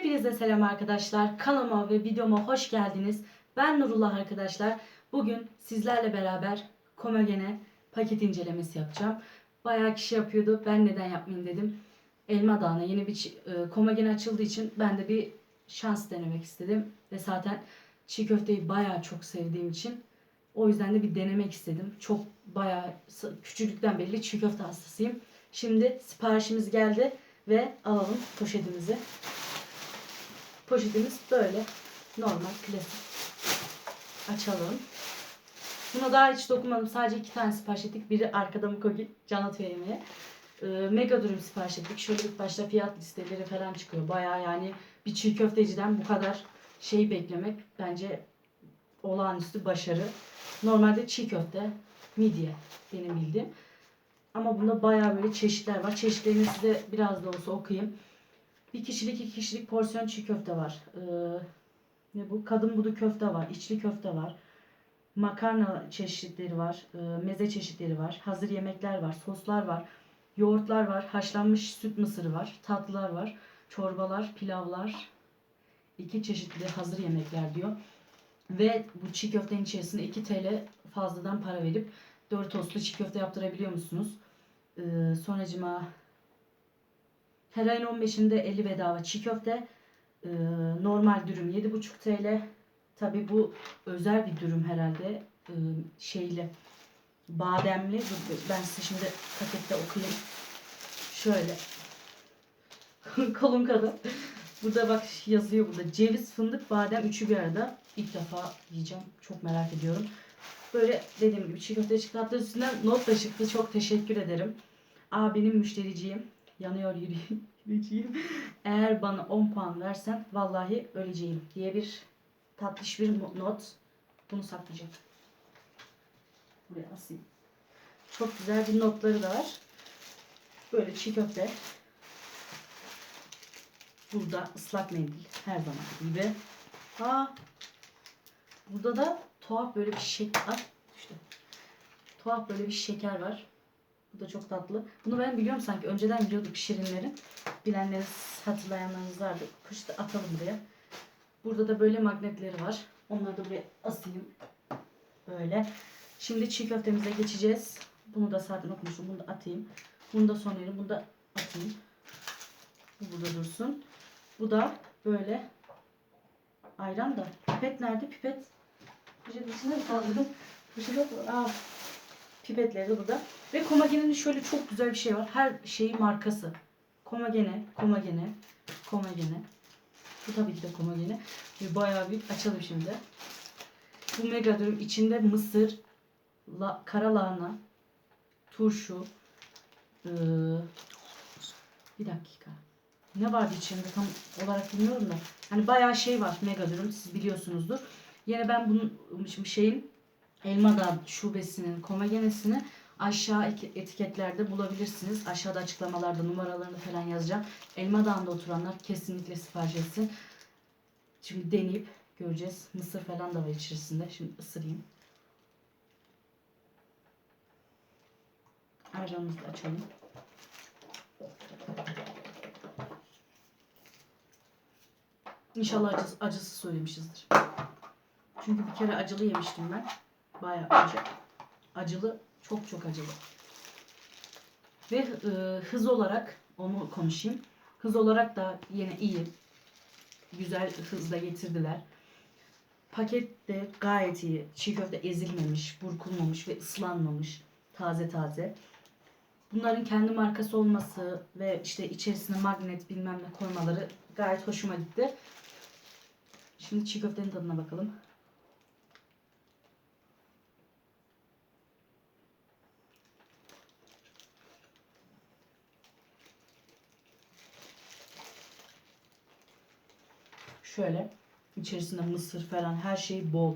Hepinize selam arkadaşlar. Kanalıma ve videoma hoş geldiniz. Ben Nurullah arkadaşlar. Bugün sizlerle beraber Komagene paket incelemesi yapacağım. Bayağı kişi yapıyordu. Ben neden yapmayayım dedim. Elma Dağı'na yeni bir e, Komagene açıldığı için ben de bir şans denemek istedim. Ve zaten çiğ köfteyi bayağı çok sevdiğim için o yüzden de bir denemek istedim. Çok bayağı küçüklükten beri çiğ köfte hastasıyım. Şimdi siparişimiz geldi ve alalım poşetimizi. Poşetimiz böyle normal klasik. Açalım. Buna daha hiç dokunmadım. Sadece iki tane sipariş ettik. Biri arkada Mukogi can atıyor yemeğe. Ee, mega dürüm sipariş ettik. Şöyle ilk başta fiyat listeleri falan çıkıyor. Bayağı yani bir çiğ köfteciden bu kadar şey beklemek bence olağanüstü başarı. Normalde çiğ köfte, midye benim bildiğim. Ama bunda bayağı böyle çeşitler var. Çeşitlerini size biraz da olsa okuyayım. Bir kişilik iki kişilik porsiyon çiğ köfte var. Ee, ne bu? Kadın budu köfte var. içli köfte var. Makarna çeşitleri var. e, meze çeşitleri var. Hazır yemekler var. Soslar var. Yoğurtlar var. Haşlanmış süt mısırı var. Tatlılar var. Çorbalar, pilavlar. iki çeşitli hazır yemekler diyor. Ve bu çiğ köftenin içerisinde 2 TL fazladan para verip 4 tostlu çiğ köfte yaptırabiliyor musunuz? Ee, sonracıma her ayın 15'inde 50 bedava çiğ köfte. Ee, normal dürüm 7,5 TL. Tabi bu özel bir dürüm herhalde. Ee, şeyli bademli. Ben size şimdi pakette okuyayım. Şöyle. Kolum kadar. Burada bak yazıyor burada. Ceviz, fındık, badem üçü bir arada. İlk defa yiyeceğim. Çok merak ediyorum. Böyle dediğim gibi çiğ köfte çıktı. Hatta üstünden not da çıktı. Çok teşekkür ederim. Aa benim müştericiğim. Yanıyor yürüyeceğim. Eğer bana 10 puan versen vallahi öleceğim diye bir tatlış bir not. Bunu saklayacağım. Buraya asayım. Çok güzel bir notları da var. Böyle çiğ köfte. Burada ıslak mendil her zaman gibi. Ha. Burada da tuhaf böyle bir şeker. Düştü. Tuhaf böyle bir şeker var. Bu da çok tatlı. Bunu ben biliyorum sanki. Önceden biliyorduk şirinlerin. Bilenleri hatırlayanlarınız vardı. Kışta atalım buraya. Burada da böyle magnetleri var. Onları da buraya asayım. Böyle. Şimdi çiğ köftemize geçeceğiz. Bunu da zaten okumuşum. Bunu da atayım. Bunu da son yerim. Bunu da atayım. Bu burada dursun. Bu da böyle ayran da. Pipet nerede? Pipet. Pipet içine mi kaldırdım? Pipet yok mu? Aa, pipetleri de burada. Ve Komagene'nin şöyle çok güzel bir şey var. Her şeyi markası. Komagene, Komagene, Komagene. Bu tabii ki de Komagene. Bayağı bir açalım şimdi. Bu mega dürüm içinde mısır, la, kara lahana, turşu, ee, bir dakika. Ne vardı içinde tam olarak bilmiyorum da. Hani bayağı şey var mega dürüm siz biliyorsunuzdur. Yine ben bunun şeyin Elmadağ şubesinin komagenesini aşağı eti- etiketlerde bulabilirsiniz. Aşağıda açıklamalarda numaralarını falan yazacağım. Elmadağ'da oturanlar kesinlikle sipariş etsin. Şimdi deneyip göreceğiz. Mısır falan da var içerisinde. Şimdi ısırayım. Ayranımızı açalım. İnşallah acısı, acısı söylemişizdir. Çünkü bir kere acılı yemiştim ben. Bayağı acı. Acılı, çok çok acılı. Ve e, hız olarak onu konuşayım. Hız olarak da yine iyi. Güzel hızla getirdiler. Paket de gayet iyi. Çiğ köfte ezilmemiş, burkulmamış ve ıslanmamış. Taze taze. Bunların kendi markası olması ve işte içerisine magnet bilmem ne koymaları gayet hoşuma gitti. Şimdi çiğ köftenin tadına bakalım. Şöyle içerisinde mısır falan her şey bol.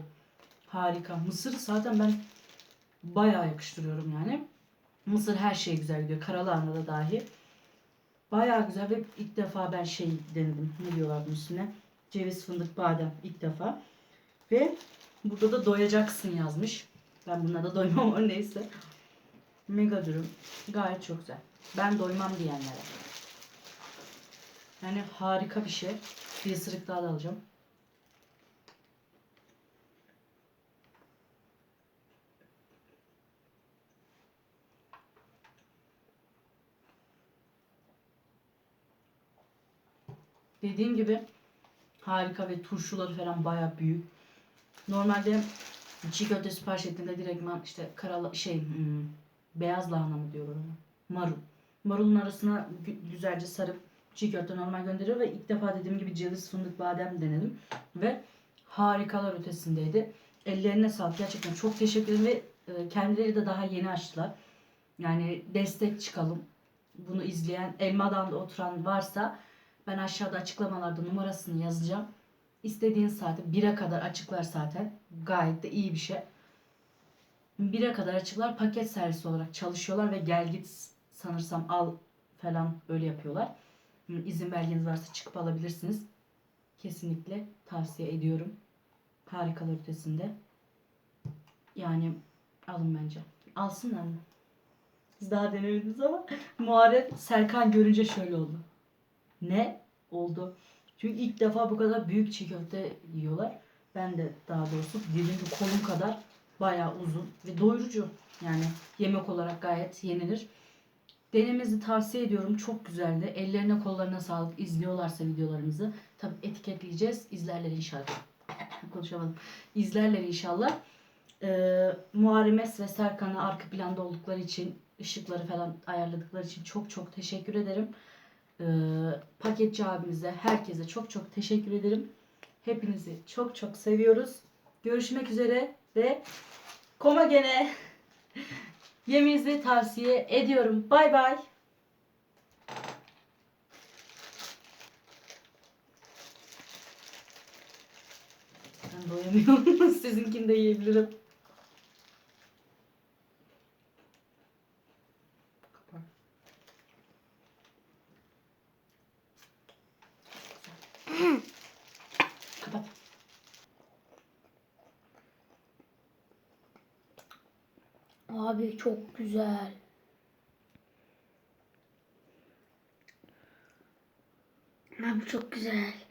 Harika. Mısır zaten ben bayağı yakıştırıyorum yani. Mısır her şey güzel gidiyor. Karalahana da dahi. Bayağı güzel ve ilk defa ben şey denedim. Ne diyorlar bunun üstüne? Ceviz, fındık, badem ilk defa. Ve burada da doyacaksın yazmış. Ben buna da doymam ama neyse. Mega dürüm. Gayet çok güzel. Ben doymam diyenlere. Yani harika bir şey. Bir ısırık daha da alacağım. Dediğim gibi harika ve turşuları falan baya büyük. Normalde çiğ köfte sipariş ettiğimde direktman işte kara şey hmm, beyaz lahana mı diyorlar ona? Marul. Marulun arasına gü- güzelce sarıp çiğ köfte normal gönderiyor ve ilk defa dediğim gibi ceviz fındık badem denedim ve harikalar ötesindeydi. Ellerine sağlık. Gerçekten çok teşekkür ederim ve e, kendileri de daha yeni açtılar. Yani destek çıkalım. Bunu izleyen Elma Dağı'nda oturan varsa ben aşağıda açıklamalarda numarasını yazacağım. İstediğin saate 1'e kadar açıklar zaten. Gayet de iyi bir şey. 1'e kadar açıklar paket servisi olarak çalışıyorlar ve gel git sanırsam al falan öyle yapıyorlar. İzin belgeniz varsa çıkıp alabilirsiniz. Kesinlikle tavsiye ediyorum. Harikalar ötesinde. Yani alın bence. Alsınlar mı? Biz daha denemediniz ama Muharrem Serkan görünce şöyle oldu. Ne? Oldu. Çünkü ilk defa bu kadar büyük çiğ köfte yiyorlar. Ben de daha doğrusu dediğim kolum kadar bayağı uzun ve doyurucu. Yani yemek olarak gayet yenilir. Denemenizi tavsiye ediyorum. Çok güzeldi. Ellerine kollarına sağlık. İzliyorlarsa videolarımızı. Tabii etiketleyeceğiz. İzlerler inşallah. Konuşamadım. İzlerler inşallah. Ee, Muharrem Es ve Serkan'a arka planda oldukları için, ışıkları falan ayarladıkları için çok çok teşekkür ederim. Ee, paketçi abimize, herkese çok çok teşekkür ederim. Hepinizi çok çok seviyoruz. Görüşmek üzere ve koma gene yeminizi tavsiye ediyorum. Bay bay. Ben doyamıyorum. Sizinkini de yiyebilirim. Kapat. Abi çok güzel. Abi çok güzel.